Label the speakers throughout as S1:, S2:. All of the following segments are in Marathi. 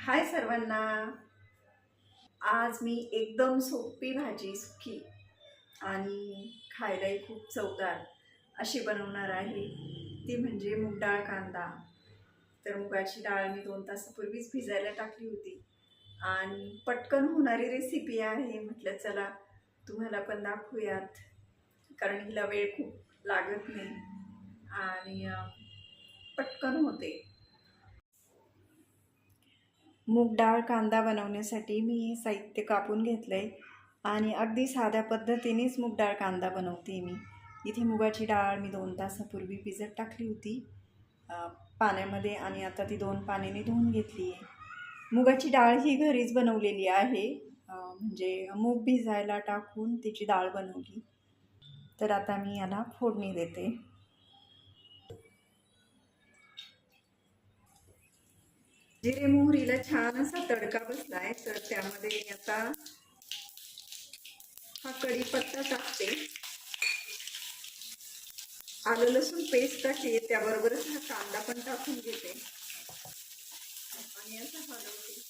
S1: हाय सर्वांना. आज मी एकदम सोपी भाजी सुखी आणि खायलाही खूप चवदार अशी बनवणार आहे. ती म्हणजे मूग डाळ कांदा. तर मुगाची डाळ मी दोन तासापूर्वीच भिजायला टाकली होती. आणि पटकन होणारी रेसिपी आहे. म्हटलं चला तुम्हाला पण दाखवूयात. कारण हिला वेळ खूप लागत नाही. आणि पटकन होते. मूग डाळ कांदा बनवण्यासाठी मी हे साहित्य कापून घेतलं आहे आणि अगदी साध्या पद्धतीनेच मूग डाळ कांदा बनवते मी. इथे मुगाची डाळ मी दोन तासापूर्वी भिजत टाकली होती. पाण्यामध्ये आणि आता ती दोन पाण्याने धुवून घेतली आहे. मुगाची डाळ ही घरीच बनवलेली आहे. म्हणजे मूग भिजायला टाकून तिची डाळ बनवली. तर आता मी याला फोडणी देते. जिरे मोहरीला छान असा तडका बसलाय तर त्यामध्ये मी आता हा कढीपत्ता टाकते. आलं लसूण पेस्ट टाकते त्याबरोबरच हा कांदा पण टाकून घेते. आणि असं हलवते.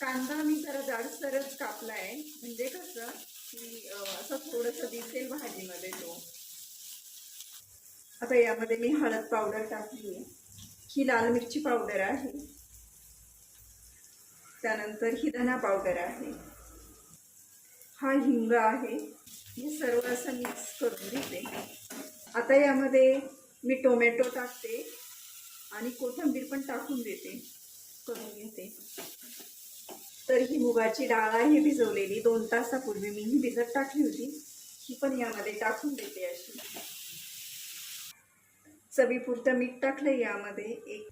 S1: कांदा मी जरा जाडसरच कापलाय. म्हणजे कसं की असं थोडंसं दिसेल भाजीमध्ये तो. आता यामध्ये मी हळद पावडर टाकली आहे. ही लाल मिरची पावडर आहे. त्यानंतर ही धना पावडर आहे. हा हिंग आहे. हे सर्व असं मिक्स करून घेते. आता यामध्ये मी टोमॅटो टाकते आणि कोथिंबीर पण टाकून देते. करून घेते. तर ही मुगाची डाळ आहे भिजवलेली. दोन तासापूर्वी मी ही भिजत टाकली होती. ही पण यामध्ये टाकून देते अशी. चवीपुरतं मीठ टाकलं यामध्ये एक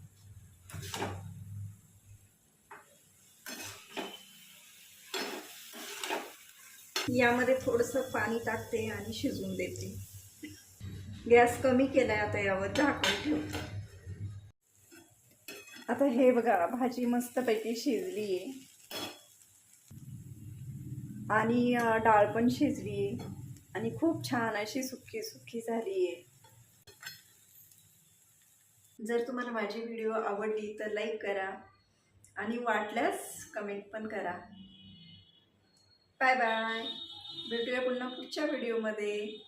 S1: यामध्ये थोडंसं पाणी टाकते आणि शिजवून देते. गॅस कमी केलाय आता यावर झाकून ठेवते. आता हे बघा भाजी मस्तपैकी शिजली आहे आणि डाळ पण शिजली आहे आणि खूप छान अशी सुकी सुकी झाली आहे जर तुम्हाला माझी व्हिडिओ आवडली तर लाईक करा आणि वाटल्यास कमेंट पण करा. बाय बाय भेटूया पुन्हा पुढच्या व्हिडिओमध्ये